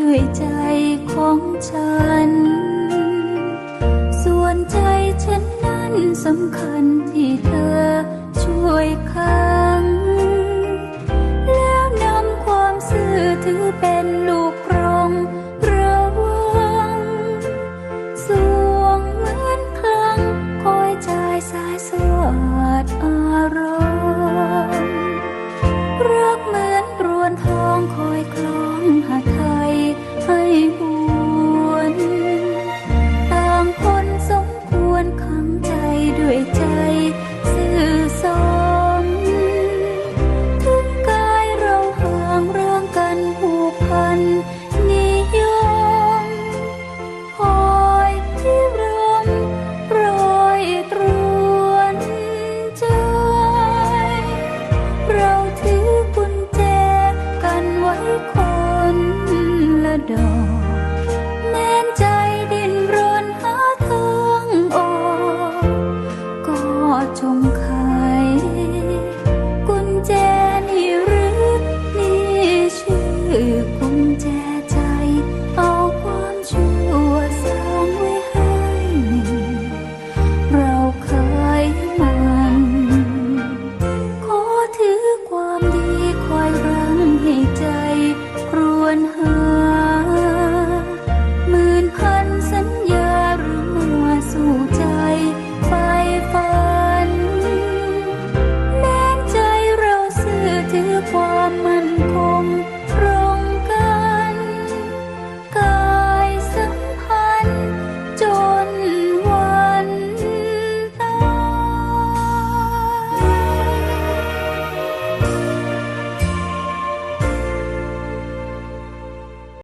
ด้วยใจของฉัน ส่วนใจฉันนั้นสำคัญที่เธอช่วยค้ำแล้วนำความซื่อถือเป็นลูกกรงระวังสวงเหมือนคลังคอยใจสายสวัสดอารมณ์รักเหมือนรวนทองคอยคลอ wrote quan hương